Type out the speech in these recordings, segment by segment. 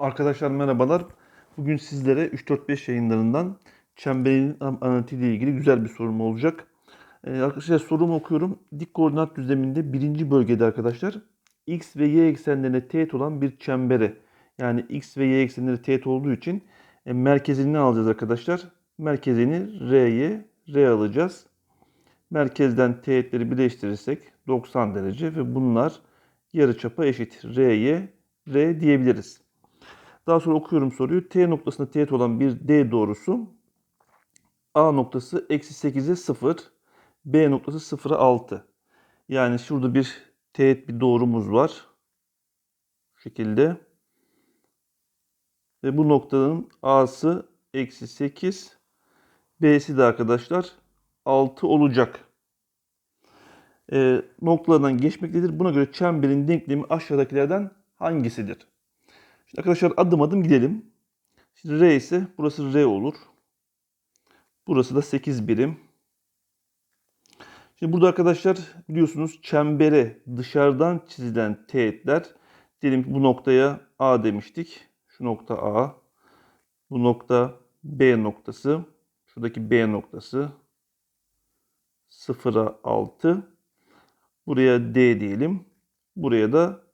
Arkadaşlar merhabalar. Bugün sizlere 3-4-5 yayınlarından çemberin analitiği ile ilgili güzel bir sorum olacak. Ee, arkadaşlar sorumu okuyorum. Dik koordinat düzleminde birinci bölgede arkadaşlar x ve y eksenlerine teğet olan bir çembere yani x ve y eksenleri teğet olduğu için e, merkezini alacağız arkadaşlar? Merkezini R'ye R alacağız. Merkezden teğetleri birleştirirsek 90 derece ve bunlar yarıçapa eşit. R'ye R diyebiliriz. Daha sonra okuyorum soruyu. T noktasında teğet olan bir D doğrusu A noktası eksi 8'e 0, B noktası 0'a 6. Yani şurada bir teğet bir doğrumuz var. Şu şekilde. Ve bu noktanın A'sı eksi 8, B'si de arkadaşlar 6 olacak. E, noktalardan geçmektedir. Buna göre çemberin denklemi aşağıdakilerden hangisidir? Şimdi arkadaşlar adım adım gidelim. Şimdi R ise burası R olur. Burası da 8 birim. Şimdi burada arkadaşlar biliyorsunuz çembere dışarıdan çizilen teğetler diyelim ki bu noktaya A demiştik. Şu nokta A. Bu nokta B noktası. Şuradaki B noktası 0'a 6. Buraya D diyelim. Buraya da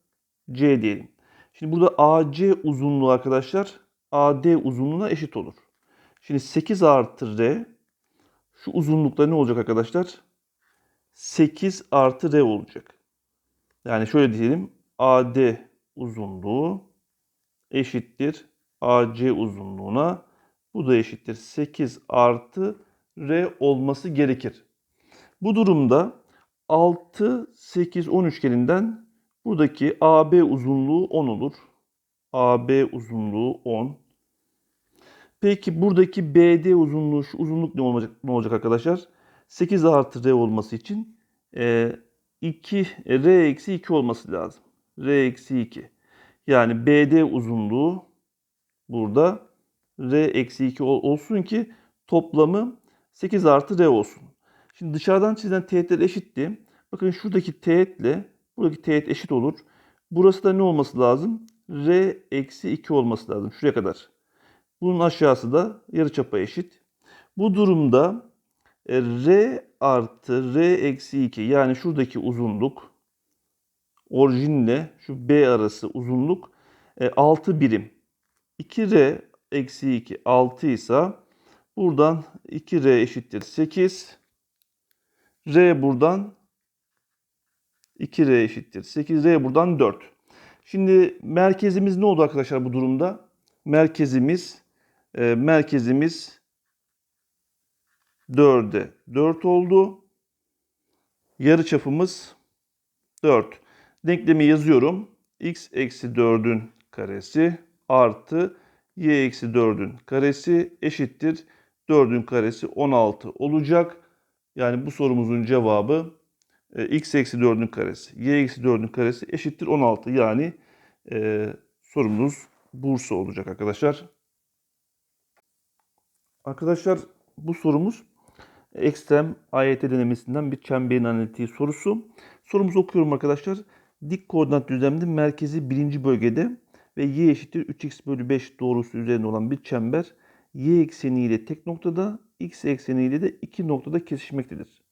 C diyelim. Şimdi burada AC uzunluğu arkadaşlar AD uzunluğuna eşit olur. Şimdi 8 artı R şu uzunlukta ne olacak arkadaşlar? 8 artı R olacak. Yani şöyle diyelim AD uzunluğu eşittir AC uzunluğuna. Bu da eşittir 8 artı R olması gerekir. Bu durumda 6, 8, 10 üçgeninden buradaki AB uzunluğu 10 olur. AB uzunluğu 10. Peki buradaki BD uzunluğu, şu uzunluk ne olacak, ne olacak arkadaşlar? 8 artı R olması için e, 2, R eksi 2 olması lazım. R eksi 2. Yani BD uzunluğu burada R eksi 2 olsun ki toplamı 8 artı R olsun. Şimdi dışarıdan çizilen teğetler eşitti. Bakın şuradaki teğetle buradaki teğet eşit olur. Burası da ne olması lazım? R eksi 2 olması lazım. Şuraya kadar. Bunun aşağısı da yarıçapa eşit. Bu durumda e, R artı R eksi 2 yani şuradaki uzunluk orijinle şu B arası uzunluk 6 birim. 2R eksi 2 6 ise buradan 2R eşittir 8. R buradan 2R eşittir 8. R buradan 4. Şimdi merkezimiz ne oldu arkadaşlar bu durumda? Merkezimiz e, merkezimiz 4'e 4 oldu. Yarı çapımız 4. Denklemi yazıyorum. x eksi 4'ün karesi artı y eksi 4'ün karesi eşittir. 4'ün karesi 16 olacak. Yani bu sorumuzun cevabı x eksi 4'ün karesi, y eksi 4'ün karesi eşittir 16. Yani e, sorumuz Bursa olacak arkadaşlar. Arkadaşlar bu sorumuz ekstrem AYT denemesinden bir çemberin analitiği sorusu. Sorumuzu okuyorum arkadaşlar. Dik koordinat düzleminde merkezi birinci bölgede ve y eşittir 3x bölü 5 doğrusu üzerinde olan bir çember y ekseniyle tek noktada, x ekseniyle de iki noktada kesişmektedir.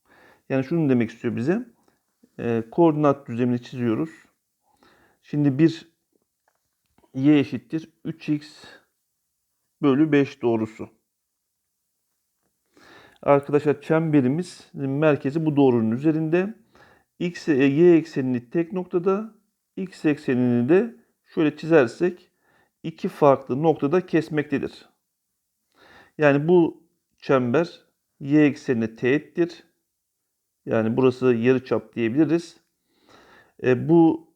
Yani şunu demek istiyor bize. E, koordinat düzlemini çiziyoruz. Şimdi bir y eşittir 3x bölü 5 doğrusu. Arkadaşlar çemberimiz merkezi bu doğrunun üzerinde. X, y eksenini tek noktada, x eksenini de şöyle çizersek iki farklı noktada kesmektedir. Yani bu çember y eksenine teğettir. Yani burası yarıçap diyebiliriz. E, bu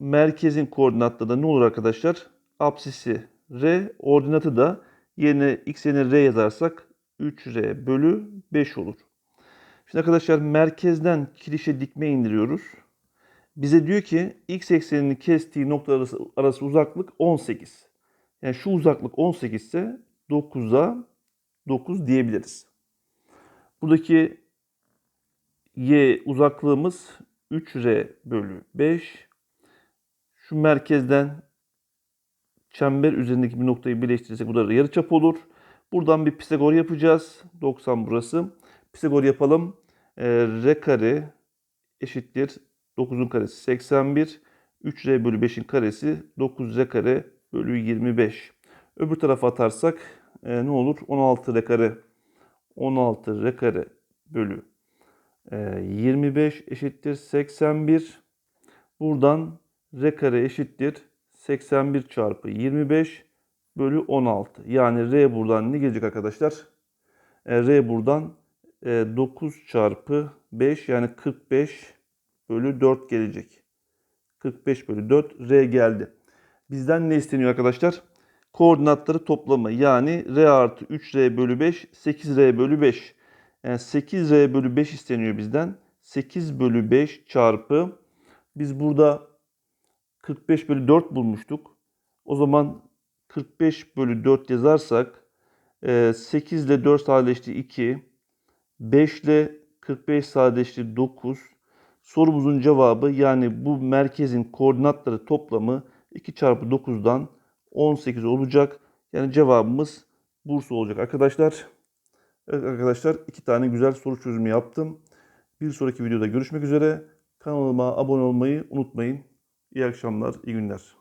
merkezin koordinatları da ne olur arkadaşlar? Apsisi r, ordinatı da yerine x yerine r yazarsak 3r bölü 5 olur. Şimdi arkadaşlar merkezden kirişe dikme indiriyoruz. Bize diyor ki x eksenini kestiği nokta arası, arası uzaklık 18. Yani şu uzaklık 18 ise 9'a 9 diyebiliriz. Buradaki y uzaklığımız 3r bölü 5. Şu merkezden çember üzerindeki bir noktayı birleştirirsek bu da yarıçap olur. Buradan bir Pisagor yapacağız. 90 burası. Pisagor yapalım. Ee, R kare eşittir 9'un karesi 81. 3R bölü 5'in karesi 9R kare bölü 25. Öbür tarafa atarsak e, ne olur? 16R kare 16R kare bölü e, 25 eşittir 81. Buradan R kare eşittir 81 çarpı 25 bölü 16. Yani R buradan ne gelecek arkadaşlar? E, R buradan e, 9 çarpı 5 yani 45 bölü 4 gelecek. 45 bölü 4 R geldi. Bizden ne isteniyor arkadaşlar? Koordinatları toplamı yani R artı 3R bölü 5 8R bölü 5. Yani 8R bölü 5 isteniyor bizden. 8 bölü 5 çarpı biz burada 45 bölü 4 bulmuştuk. O zaman 45 bölü 4 yazarsak e, 8 ile 4 sadeleşti 2. 5 ile 45 sadeleşti 9. Sorumuzun cevabı yani bu merkezin koordinatları toplamı 2 çarpı 9'dan 18 olacak. Yani cevabımız Bursa olacak arkadaşlar. Evet arkadaşlar iki tane güzel soru çözümü yaptım. Bir sonraki videoda görüşmek üzere. Kanalıma abone olmayı unutmayın. İyi akşamlar, iyi günler.